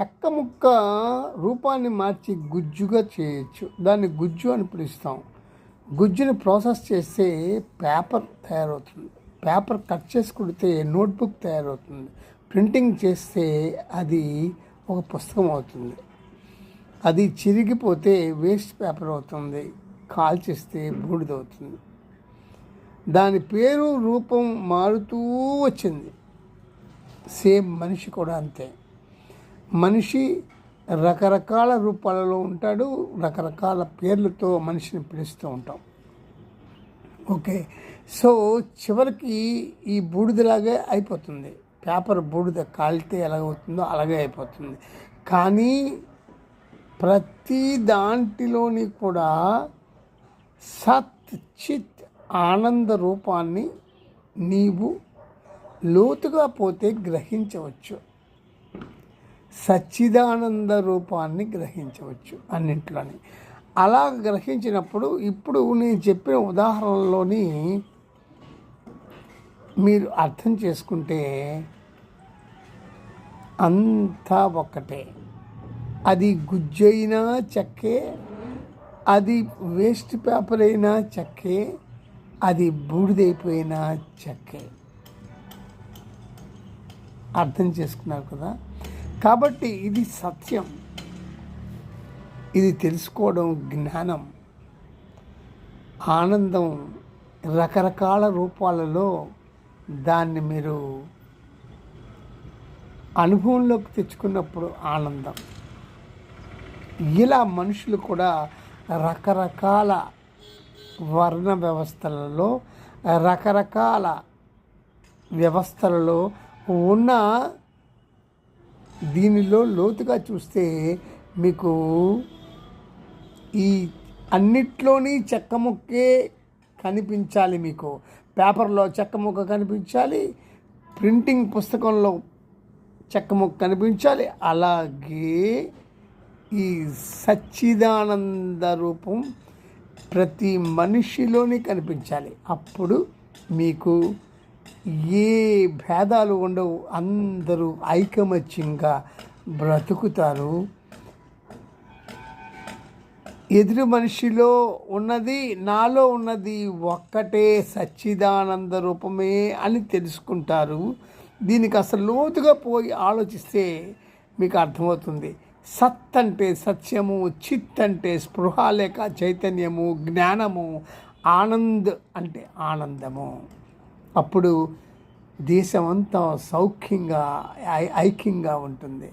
చెక్క ముక్క రూపాన్ని మార్చి గుజ్జుగా చేయొచ్చు. దాన్ని గుజ్జు అని పిలుస్తాం. గుజ్జుని ప్రాసెస్ చేస్తే పేపర్ తయారవుతుంది. పేపర్ కట్ చేసి కుడితే నోట్బుక్ తయారవుతుంది. ప్రింటింగ్ చేస్తే అది ఒక పుస్తకం అవుతుంది. అది చిరిగిపోతే వేస్ట్ పేపర్ అవుతుంది. కాల్చేస్తే బూడిదవుతుంది దాని పేరు రూపం మారుతూ వచ్చింది. సేమ్ మనిషి కూడా అంతే. మనిషి రకరకాల రూపాలలో ఉంటాడు రకరకాల పేర్లతో మనిషిని పిలుస్తూ ఉంటాం. ఓకే. సో చివరికి ఈ బూడిదలాగే అయిపోతుంది. పేపర్ బూడిద కాలితే ఎలాగవుతుందో అలాగే అయిపోతుంది. కానీ ప్రతి దాంట్లోని కూడా సత్ చిత్ ఆనంద రూపాన్ని నీవు లోతుగా పోతే గ్రహించవచ్చు. సచ్చిదానంద రూపాన్ని గ్రహించవచ్చు అన్నింటిలోని. అలా గ్రహించినప్పుడు ఇప్పుడు నేను చెప్పిన ఉదాహరణలోని మీరు అర్థం చేసుకుంటే అంతా ఒక్కటే. అది గుజ్జైనా చెక్కే అది వేస్ట్ పేపర్ అయినా చెక్కే అది బూడిదైపోయినా చెక్కే. అర్థం చేసుకున్నారు కదా? కాబట్టి ఇది సత్యం. ఇది తెలుసుకోవడం జ్ఞానం. ఆనందం రకరకాల రూపాలలో దాన్ని మీరు అనుభవంలోకి తెచ్చుకున్నప్పుడు ఆనందం. ఇలా మనుషులు కూడా రకరకాల వర్ణ వ్యవస్థలలో రకరకాల వ్యవస్థలలో ఉన్న దీనిలో లోతుగా చూస్తే మీకు ఈ అన్నిట్లోని చెక్క ముక్కే కనిపించాలి మీకు. పేపర్లో చెక్క ముక్క కనిపించాలి ప్రింటింగ్ పుస్తకంలో చెక్క ముక్క కనిపించాలి. అలాగే ఈ సచ్చిదానంద రూపం ప్రతి మనిషిలోని కనిపించాలి. అప్పుడు మీకు ఏ భేదాలు ఉండవు. అందరూ ఐకమత్యంగా బ్రతుకుతారు. ఎదురు మనిషిలో ఉన్నది నాలో ఉన్నది ఒక్కటే సచ్చిదానంద రూపమే అని తెలుసుకుంటారు. దీనికి అసలు లోతుగా పోయి ఆలోచిస్తే మీకు అర్థమవుతుంది. సత్ అంటే సత్యము చిత్ అంటే స్పృహ లేక చైతన్యము జ్ఞానము ఆనంద్ అంటే ఆనందము. అప్పుడు దేశమంతా సౌఖ్యంగా ఐ- ఐక్యంగా ఉంటుంది.